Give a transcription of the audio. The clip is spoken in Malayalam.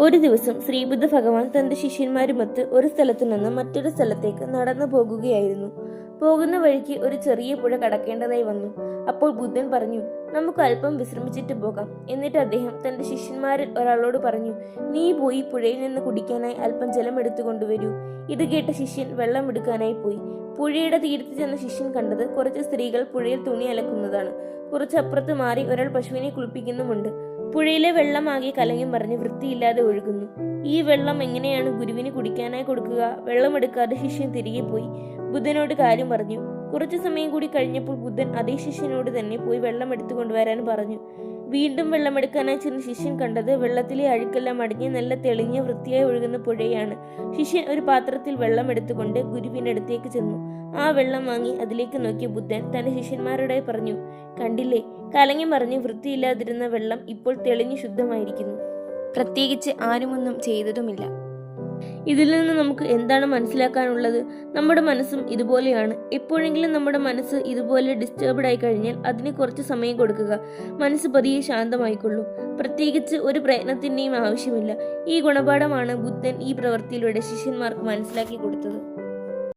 ഒരു ദിവസം ശ്രീബുദ്ധ ഭഗവാൻ തന്റെ ശിഷ്യന്മാരുമൊത്ത് ഒരു സ്ഥലത്തു നിന്ന് മറ്റൊരു സ്ഥലത്തേക്ക് നടന്നു പോകുകയായിരുന്നു. പോകുന്ന വഴിക്ക് ഒരു ചെറിയ പുഴ കടക്കേണ്ടതായി വന്നു. അപ്പോൾ ബുദ്ധൻ പറഞ്ഞു നമുക്ക് അല്പം വിശ്രമിച്ചിട്ട് പോകാം. എന്നിട്ട് അദ്ദേഹം തന്റെ ശിഷ്യന്മാരിൽ ഒരാളോട് പറഞ്ഞു നീ പോയി പുഴയിൽ നിന്ന് കുടിക്കാനായി അല്പം ജലം എടുത്തു കൊണ്ടുവരൂ. ഇത് കേട്ട ശിഷ്യൻ വെള്ളം എടുക്കാനായി പോയി. പുഴയുടെ തീരത്ത് ചെന്ന ശിഷ്യൻ കണ്ടത് കുറച്ച് സ്ത്രീകൾ പുഴയിൽ തുണി അലക്കുന്നതാണ്. കുറച്ചപ്പുറത്ത് മാറി ഒരാൾ പശുവിനെ കുളിപ്പിക്കുന്നുമുണ്ട്. പുഴയിലെ വെള്ളമാകെ കലങ്ങും പറഞ്ഞ് വൃത്തിയില്ലാതെ ഒഴുകുന്നു. ഈ വെള്ളം എങ്ങനെയാണ് ഗുരുവിന് കുടിക്കാനായി കൊടുക്കുക? വെള്ളമെടുക്കാതെ ശിഷ്യൻ തിരികെ പോയി. ബുദ്ധനോട് കാര്യം പറഞ്ഞു. കുറച്ചു സമയം കൂടി കഴിഞ്ഞപ്പോൾ ബുദ്ധൻ അതേ ശിഷ്യനോട് തന്നെ പോയി വെള്ളം എടുത്തു കൊണ്ടുവരാൻ പറഞ്ഞു. വീണ്ടും വെള്ളമെടുക്കാനായി ചെന്ന ശിഷ്യൻ കണ്ടത് വെള്ളത്തിലെ അഴുക്കെല്ലാം അടിഞ്ഞ് നല്ല തെളിഞ്ഞ വൃത്തിയായി ഒഴുകുന്ന പുഴയാണ്. ശിഷ്യൻ ഒരു പാത്രത്തിൽ വെള്ളം എടുത്തുകൊണ്ട് ഗുരുവിനടുത്തേക്ക് ചെന്നു. ആ വെള്ളം വാങ്ങി അതിലേക്ക് നോക്കിയ ബുദ്ധൻ തന്റെ ശിഷ്യന്മാരോടായി പറഞ്ഞു കണ്ടില്ലേ കലങ്ങി മറിഞ്ഞ് വൃത്തിയില്ലാതിരുന്ന വെള്ളം ഇപ്പോൾ തെളിഞ്ഞു ശുദ്ധമായിരിക്കുന്നു. പ്രത്യേകിച്ച് ആരുമൊന്നും ചെയ്തതുമില്ല. ഇതിൽ നിന്ന് നമുക്ക് എന്താണ് മനസ്സിലാക്കാനുള്ളത്? നമ്മുടെ മനസ്സും ഇതുപോലെയാണ്. എപ്പോഴെങ്കിലും നമ്മുടെ മനസ്സ് ഇതുപോലെ ഡിസ്റ്റർബ്ഡ് ആയി കഴിഞ്ഞാൽ അതിന് കുറച്ച് സമയം കൊടുക്കുക. മനസ്സ് പതിയെ ശാന്തമായിക്കൊള്ളും. പ്രത്യേകിച്ച് ഒരു പ്രയത്നത്തിന്റെയും ആവശ്യമില്ല. ഈ ഗുണപാഠമാണ് ബുദ്ധൻ ഈ പ്രവൃത്തിയിലൂടെ ശിഷ്യന്മാർക്ക് മനസ്സിലാക്കി കൊടുത്തത്.